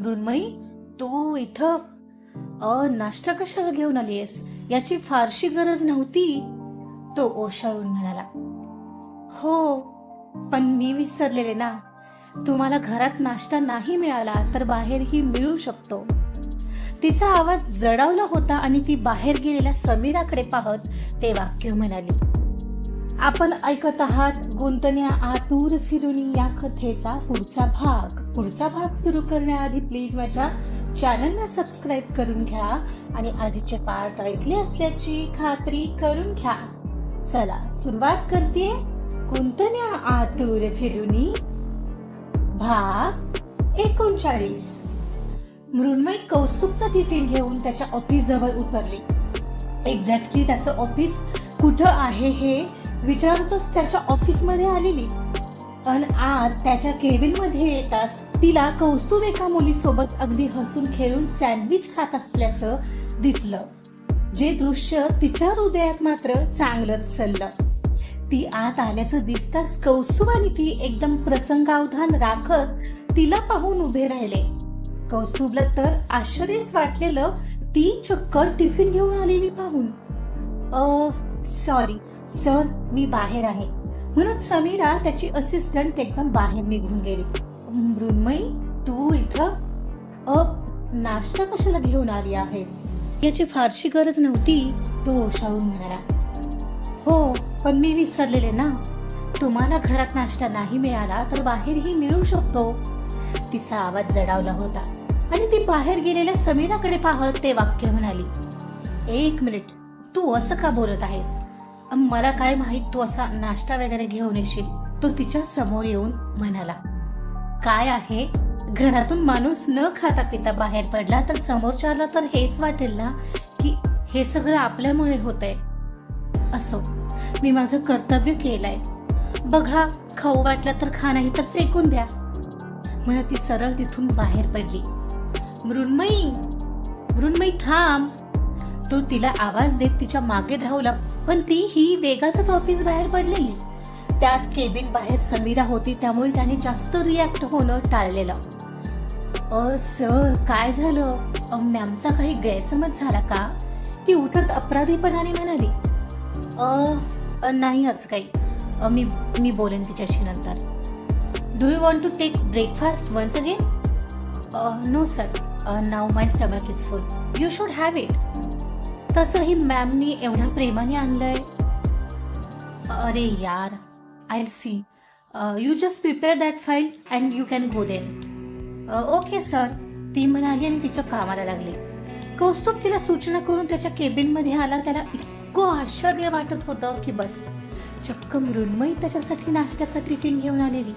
मृण्मयी तू इथं अ नाश्ता कशाला घेऊन आलीयस याची फारशी गरज नव्हती. तो ओशाळून म्हणाला हो पण मी विसरलेले ना. तुम्हाला घरात नाश्ता नाही मिळाला तर बाहेरही मिळू शकतो. तिचा आवाज जडावला होता आणि ती बाहेर गेलेल्या समीराकडे पाहत ते वाक्य म्हणाली आपण ऐकत आहात गुंतण्या आतूर फिरून या कथेचा पुढचा भाग. पुढचा भाग सुरू करण्याआधी प्लीज माझ्या चॅनलला सबस्क्राईब करून घ्या आणि आधीचे पार्ट ऐकले असल्याची खात्री करून घ्या. चला सुरुवात करते गुंतण्या आतूर फिरुनी. भाग एकोणचाळीस. मृण्मय कौस्तुभचा टिफिन घेऊन त्याच्या ऑफिस जवळ उतरली. एक्झॅक्टली त्याचं ऑफिस कुठं आहे हे विचारतच त्याच्या ऑफिसमध्ये आलेली. अन आत त्याच्या केबिनमध्ये येताच तिला कौस्तुभ एका मुलीसोबत अगदी हसून खेळून सँडविच खात असल्याचं दिसलं. जे दृश्य तिच्या हृदयात मात्र चांगलंच सल्लं. ती आत आल्याचं दिसताच कौस्तुभ आणि ती एकदम प्रसंगावधान राखत तिला पाहून उभे राहिले. कौस्तुभला तर आश्चर्यच वाटलेलं ती चक्कर टिफिन घेऊन आलेली पाहून. सॉरी सर मी बाहेर आहे. म्हणून समीरा त्याची असिस्टंट एकदम बाहेर निघून गेली. मृण्मयी तू इथं अ नाश्ता कशाला घेऊन आली आहेस? याची फारशी गरज नव्हती तो ओशाळून म्हणाला. हो पण मी विसरलेले ना. तुम्हाला घरात नाश्ता नाही मिळाला तर बाहेरही मिळू शकतो. तिचा आवाज जडावला होता. आणि ती बाहेर गेलेल्या समीराकडे पाहत ते वाक्य म्हणाली एक मिनिट तू असं का बोलत आहेस? मला काय माहीत तू असा नाश्ता वगैरे घेऊन येशील? तो तिच्या समोर येऊन म्हणाला काय आहे? घरातून माणूस न खाता पिता बाहेर पडला तर समोरच्याला तर हेच वाटेल ना की हे सगळं आपल्यामुळे होतंय. असो मी माझं कर्तव्य केलंय. बघा खाऊ वाटलं तर खा नाही तर फेकून द्या. म्हणत ती सरळ तिथून बाहेर पडली. मृण्मयी मृण्मयी थांब. तो तिला आवाज देत तिच्यामागे धावला पण ती ही वेगातच ऑफिस बाहेर पडलेली त्यात केबिन बाहेर समीरा होती त्यामुळे त्याने जास्त रिॲक्ट होणं टाळलेलं. अ सर काय झालं? मॅमचा काही गैरसमज झाला का? ती उतरत अपराधीपणाने म्हणाली. अ, नाही असं काही. मी मी बोलेन तिच्याशी नंतर. Do you want to take breakfast once again no sir now my stomach is full you should have it तसंही मॅमनी एवढ्या प्रेमाने आणलंय. अरे यार I see you just prepare that file and you can go then okay sir ती म्हणाली आणि तिच्या कामाला लागली. कौस्तुभ तिला सूचना करून त्याच्या केबिनमध्ये आला. त्याला इतकं आश्चर्य वाटत होतं की बस चक्क मृण्मयी त्याच्यासाठी नाश्त्याचा टिफिन घेऊन आलेली.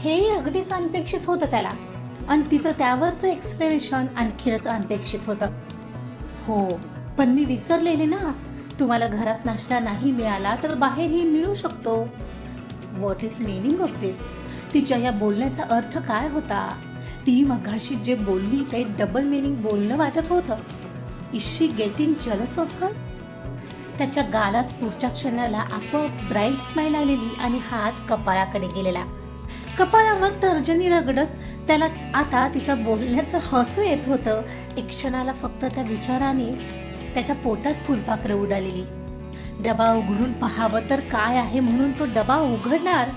हे अगदीच अनपेक्षित होतं त्याला. आणि तिचं त्यावरचं एक्सप्लेनेशन आणखीनच अनपेक्षित होतं. हो पण मी विसरलेले ना. तुम्हाला घरात नाश्ता नाही मिळाला तर बाहेरही मिळू शकतो. What is meaning of this तिच्या या बोलण्याचा अर्थ काय होता? ती मघाशी जे बोलली ते डबल मिनिंग बोलणं वाटत होतं. Is she getting jealous of her त्याच्या गालात पुढच्या क्षणाला आपोआप ब्राईट स्माईल आलेली आणि हात कपाळाकडे गेलेला. कपाळावर तर्जनी रगडत त्याला आता तिच्या बोलण्याचं हसू येत होतं. एक क्षणाला फक्त त्या विचाराने त्याच्या पोटात फुलपाखरं उडालेली. डबा उघडून पहावं तर काय आहे म्हणून तो डबा उघडणार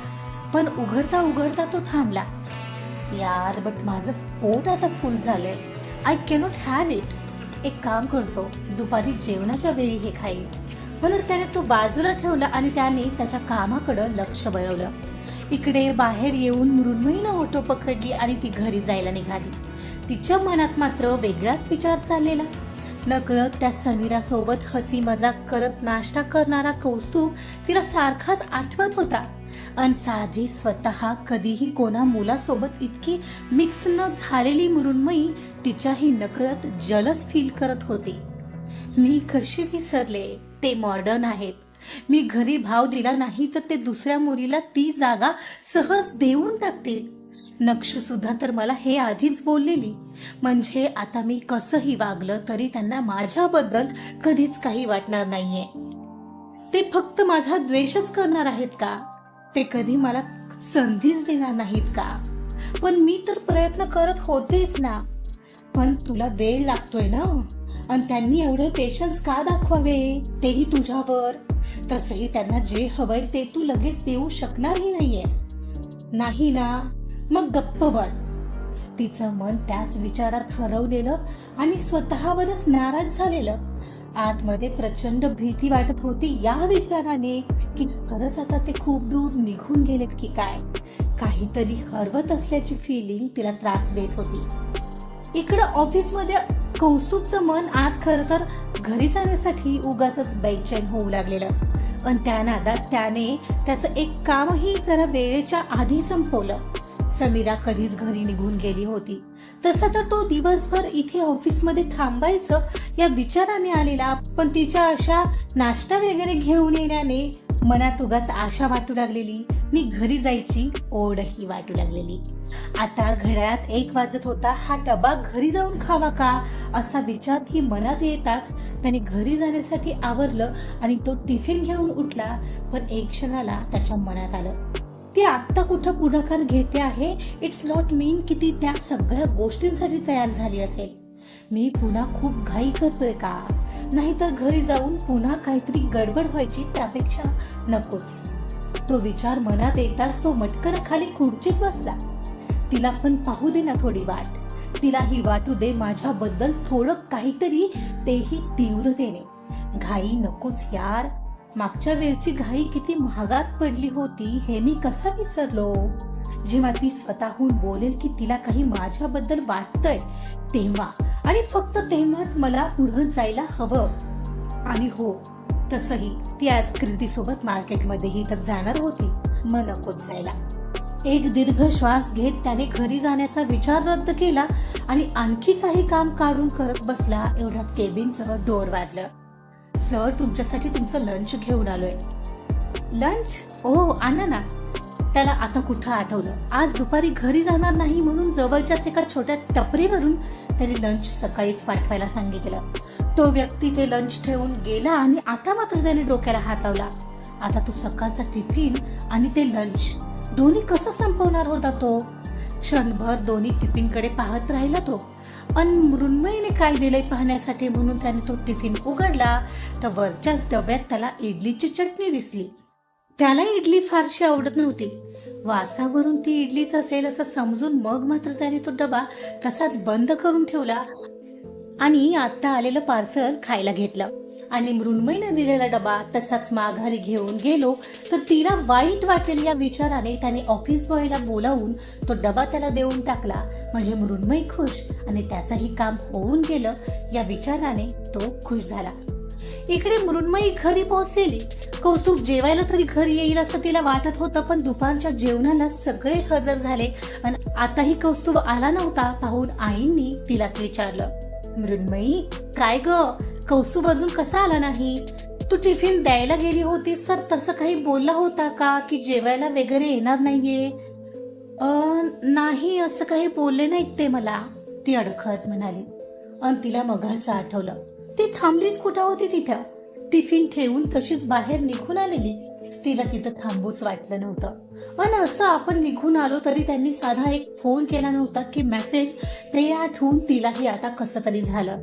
पण उघडता उघडता तो थांबला. यार बट माझं पोट आता फुल झालंय. आय कॅनॉट हॅव इट एक काम करतो दुपारी जेवणाच्या वेळी हे खाईल म्हणून त्याने तो बाजूला ठेवला आणि त्याने त्याच्या कामाकडं लक्ष वळवलं. इकडे बाहेर येऊन मृण्मयीनं ऑटो पकडली आणि ती घरी जायला निघाली. तिच्या मनात मात्र वेगळाच विचार चाललेला. नकळत त्या समीरासोबत हसी मजाक करत नाश्ता करणारा कौस्तुभ तिला सारखाच आठवत होता. अन साधे स्वतः कधीही कोणा मुलासोबत इतकी मिक्स न झालेली मृण्मयी तिच्याही नकळत जलस फील करत होती. मी कशी विसरले ते मॉडर्न आहेत. मी घरी भाव दिला नाही तर ते दुसऱ्या मुलीला ती जागा सहज देऊन टाकतील. नक्षसुद्धा तर मला हे आधीच बोललेली. म्हणजे आता मी कसंही वागलं तरी त्यांना माझ्याबद्दल कधीच काही वाटणार नाहीये. ते फक्त माझा द्वेषच करणार आहेत का? ते कधी मला संधीच देणार नाहीत का? पण मी तर प्रयत्न करत होतेच ना. पण तुला वेळ लागतोय ना? आणि त्यांनी एवढे पेशन्स का दाखवावे? तेही तुझ्यावर. तसंही त्यांना जे हवंय ते तू लगेच देऊ शकणारही नाहीयेस. नाही ना? मग गप्प बस. तिचं मन त्याच विचारात हरवलेलं आणि स्वतःवरच नाराज झालेलं. आतमध्ये प्रचंड भीती वाटत होती या विचाराने की खरंच आता ते खूप दूर निघून गेलेत की काय? काहीतरी हरवत असल्याची फिलिंग तिला त्रास देत होती. इकडं ऑफिसमध्ये कौस्तुभचं मन आज खरं तर घरी जाण्यासाठी उगाच बेचैन होऊ लागलेलं. पण त्या नादात त्याने त्याचं एक कामही जरा वेळेच्या आधी संपवलं. समीरा कधीच घरी निघून गेली होती. तसं तर तो दिवसभर इथे ऑफिसमध्ये थांबायचं या विचाराने आलेला पण तिच्या अशा नाश्ता वगैरे घेऊन येण्याने मनात उगाच आशा वाटू लागलेली. मी घरी जायची ओढही वाटू लागलेली. आता घड्याळात एक वाजत होता हा डबा घरी जाऊन खावा का? असा विचार ही मनात येताच त्याने घरी जाण्यासाठी आवरलं आणि तो टिफिन घेऊन उठला पण एक क्षणाला त्याच्या मनात आलं. ती आत्ता कुठं पुढाकार घेते आहे इट्स नॉट मीन की ती त्या सगळ्या गोष्टींसाठी तयार झाली असेल. मी पुन्हा खूप घाई करतोय का? नाहीतर घरी जाऊन पुन्हा काहीतरी गडबड व्हायची त्यापेक्षा नकोच. तो विचार मनात येताच तो मटकर खाली खुर्चीत बसला. तिला पण पाहू दे ना थोडी वाट. तिलाही वाटू दे माझ्याबद्दल थोडं काहीतरी तेही तीव्रतेने. घाई नकोच यार. मागच्या वेळची घाई किती महागात पडली होती हे मी कसा विसरलो? जेव्हा ती स्वतःहून बोलेल की तिला काही माझ्याबद्दल वाटतंय तेव्हा. आणि फक्त तेव्हाच मला पुढं जायला हवं. आणि हो तसही ती आज कृती सोबत मार्केटमध्येही तर जाणार होती. मग नकोच जायला. एक दीर्घ श्वास घेत त्याने घरी जाण्याचा विचार रद्द केला आणि आणखी काही काम काढून करत बसला एवढ्यात केबिनचं डोर वाजलं. सर तुमच्यासाठी तुमचं लंच घेऊन आलोय. लंच ओ आणा ना. त्याला आता कुठं आठवलं? आज दुपारी घरी जाणार नाही म्हणून जवळच्याच एका छोट्या टपरीवरून त्याने लंच सकाळीच पाठवायला सांगितलं. तो व्यक्ती ते लंच ठेवून गेला आणि आता मात्र त्याने डोक्याला हात लावला. आता तो सकाळचा टिफिन आणि ते लंच दोन्ही कसं संपवणार होता तो? क्षणभर दोन्ही टिफिनकडे पाहत राहिला तो. पण मृण्मयीने काय दिलंय पाहण्यासाठी म्हणून त्याने तो टिफिन उघडला तर वरच्याच डब्यात त्याला इडलीची चटणी दिसली. त्याला इडली फारशी आवडत नव्हती. वासावरून ती इडलीच असेल असं समजून मग मात्र त्याने तो डबा तसाच बंद करून ठेवला आणि आता आलेलं पार्सल खायला घेतलं. आणि मृण्मयीने दिलेला डबा तसाच माघारी घेऊन गेलो तर तिला वाईट वाटेल या विचाराने त्याने ऑफिस बॉयला बोलावून तो डबा त्याला देऊन टाकला. म्हणजे मृण्मय खुश आणि त्याचंही काम होऊन गेलं या विचाराने तो खुश झाला. इकडे मृण्मयी घरी पोहोचलेली. कौतुक जेवायला तरी घरी येईल असं तिला वाटत होतं पण दुपारच्या जेवणाला सगळे हजर झाले. आणि आताही कौस्तुभ आला नव्हता पाहून आईंनी तिलाच विचारलं. मृण्मयी काय ग? कौसू अजून कसा आला नाही? तू टिफिन द्यायला गेली होतीस तर तसं काही बोलला होता का की जेवायला वगैरे येणार नाहीये? नाही असं काही बोलले नाहीत ते मला ती अडखळत म्हणाली. अन तिला मघाचं आठवलं. ती थांबलीच कुठं होती तिथं? टिफिन ठेवून तशीच बाहेर निघून आलेली. तिला तिथं थांबूच वाटलं नव्हतं. पण असं आपण निघून आलो तरी त्यांनी साधा एक फोन केला नव्हता की मेसेज ते आठवून तिलाही आता कसं तरी झालं.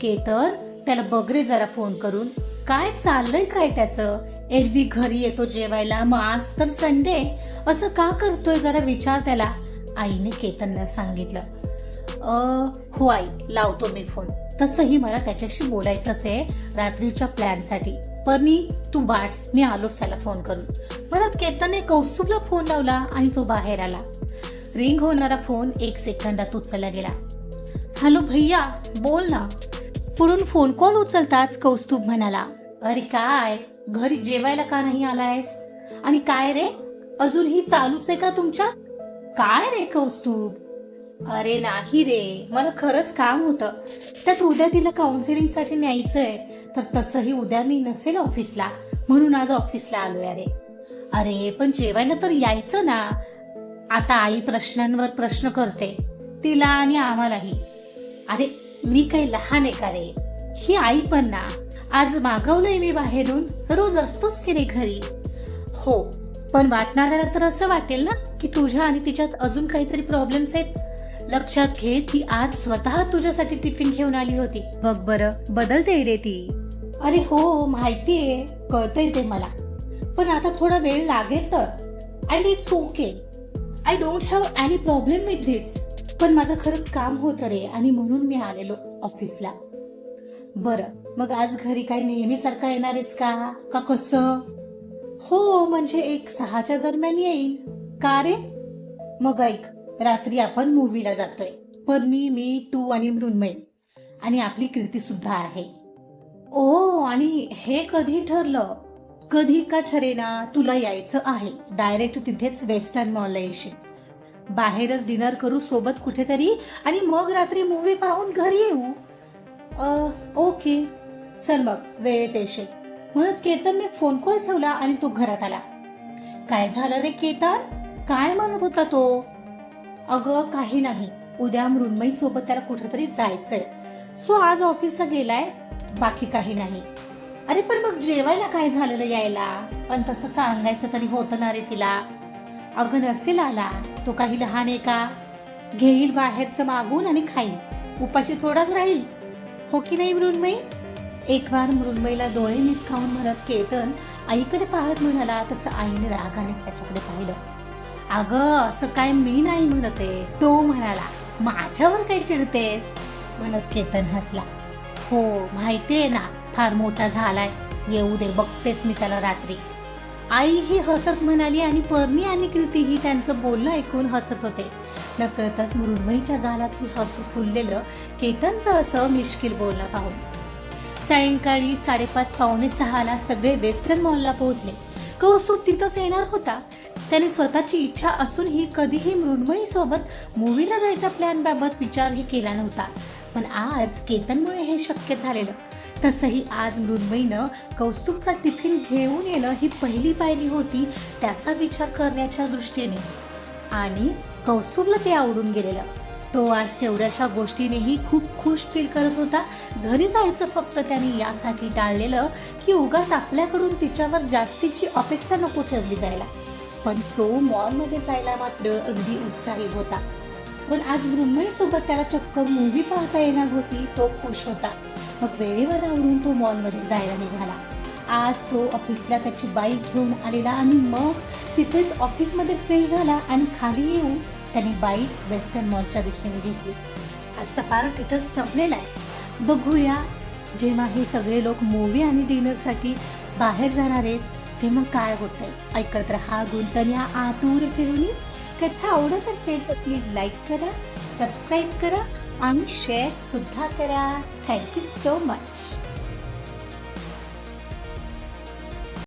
केतन त्याला बगरे जरा फोन करून. काय चाललंय काय त्याचं? एरवी घरी येतो जेवायला मग आज तर संडे. असं का करतोय जरा विचार त्याला. आईने केतनला सांगितलं. हो आई लावतो मी फोन तसंही मला त्याच्याशी बोलायचंच आहे रात्रीच्या प्लॅनसाठी परनी तू वाट मी आलोच त्याला फोन करून. परत केतनने कौस्तुभला फोन लावला आणि तो बाहेर आला. रिंग होणारा फोन एक सेकंदात उचलला गेला. हॅलो भैया बोल ना. पुढून फोन कॉल उचलताच कौस्तुभ म्हणाला अरे काय घरी जेवायला का नाही आलायस? आणि काय रे अजूनही चालूच आहे का तुमच्या? काय रे कौस्तुभ अरे नाही रे मला खरंच काम होतं. त्यात उद्या तिला काउन्सिलिंगसाठी न्यायचंय. तर तसंही उद्या मी नसेल ऑफिसला म्हणून आज ऑफिसला आलोय अरे. अरे पण जेवायला तर यायचं ना. आता आई प्रश्नांवर प्रश्न करते. तिला आणि आम्हालाही. अरे मी काही लहान आहे का रे? ही आई पण ना. आज मागवलंय मी बाहेरून. रोज असतोच की रे घरी. हो पण वाटणाऱ्याला तर असं वाटेल ना की तुझ्या आणि तिच्यात अजून काहीतरी प्रॉब्लेम्स आहेत. लक्षात घे ती आज स्वतः तुझ्यासाठी टिफिन घेऊन आली होती. बघ बरं बदलते रे ती. अरे हो माहितीये कळतंय ते मला. पण आता थोडा वेळ लागेल तर. And it's okay I don't have any problem with this पण माझं खरंच काम होतं रे आणि म्हणून मी आलेलो ऑफिसला बरं मग आज घरी काय नेहमीसारखा येणार आहेस का? का कसं? हो म्हणजे एक सहाच्या दरम्यान येईल. का रे? मग ऐक. रात्री आपण मूवीला जातोय. परनी मी तू आणि मृण्मयी आणि आपली कीर्ती सुद्धा आहे. ओ आणि हे कधी ठरलं? कधी का ठरेना तुला यायचं आहे. डायरेक्ट तिथेच वेस्टर्न मॉलला येशील. बाहेरच डिनर करू सोबत कुठेतरी आणि मग रात्री मूवी पाहून घरी येऊ. ओके चल मग वेळेत येशील. म्हणत केतनने फोन कॉल ठेवला आणि तो घरात आला. काय झालं रे केतन? काय म्हणत होता तो? अगं काही नाही. उद्या मृण्मयी सोबत त्याला कुठेतरी जायचंय. सो आज ऑफिसला गेलाय बाकी काही नाही. अरे पण मग जेवायला काय झालेलं यायला? पण तसं सांगायचं तरी होतं ना रे तिला. अगं नसेल आला तो काही लहान आहे का? घेईल बाहेरचं मागून आणि खाईल. उपाशी थोडाच राहील. हो की नाही मृण्मयी? एक वार मृण्मयीला डोळे मीच खाऊन म्हणत केतन आईकडे पाहत म्हणाला तसं आईने रागानेच त्याच्याकडे पाहिलं. अगं असं काय मी नाही म्हणते तो म्हणाला माझ्यावर काय चिडतेस? म्हणत केतन हसला. हो माहितीये ना फार मोठा झालाय. येऊ दे बघतेच मी त्याला रात्री. आई ही हसत म्हणाली आणि परणी आणि कृती ही त्यांचं बोलणं ऐकून हसत होते. नकळतच मृण्मयीच्या गालात हसू फुललेलं केतनचं असं मिश्किल बोलणं पाहून. सायंकाळी साडेपाच पावणे सहाला सगळे वेस्टर्न मॉलला पोहोचले. कौस्तुभ तिथंच येणार होता. त्याने स्वतःची इच्छा असूनही कधीही मृण्मयी सोबत मूवीला जायच्या प्लॅन बाबत विचारही केला नव्हता. पण आज केतनमुळे हे शक्य झालेलं. तसंही आज मृण्मयीनं कौस्तुभचा टिफिन घेऊन येणं ही पहिली पायरी होती त्याचा विचार करण्याच्या दृष्टीने. आणि कौस्तुभला ते आवडून गेलेलं. तो आज तेवढ्याशा गोष्टीनेही खूप खुश फील करत होता. घरी जायचं फक्त त्याने यासाठी टाळलेलं की उगाच आपल्याकडून तिच्यावर जास्तीची अपेक्षा नको ठेवली जायला. पण तो मॉलमध्ये जायला मात्र अगदी उत्साही होता. पण आज मृण्मयी सोबत त्याला चक्क मूवी पाहता येणार होती तो खुश होता. मग वेळेवर आवरून तो मॉलमध्ये जायला निघाला. आज तो ऑफिसला त्याची बाईक घेऊन आलेला आणि मग तिथेच ऑफिसमध्ये फ्रेश झाला आणि खाली येऊन त्याने बाईक वेस्टर्न मॉलच्या दिशेने घेतली. आजचा पार्ट तिथंच संपलेला आहे. बघूया जेव्हा हे सगळे लोक मूवी आणि डिनरसाठी बाहेर जाणार आहेत तेव्हा काय होतंय ऐकत रहा गुंतण्या आतूर फिरणी कथा आवडत असेल तर प्लीज लाईक करा सबस्क्राईब करा आणि शेअर सुद्धा करा. Thank you so much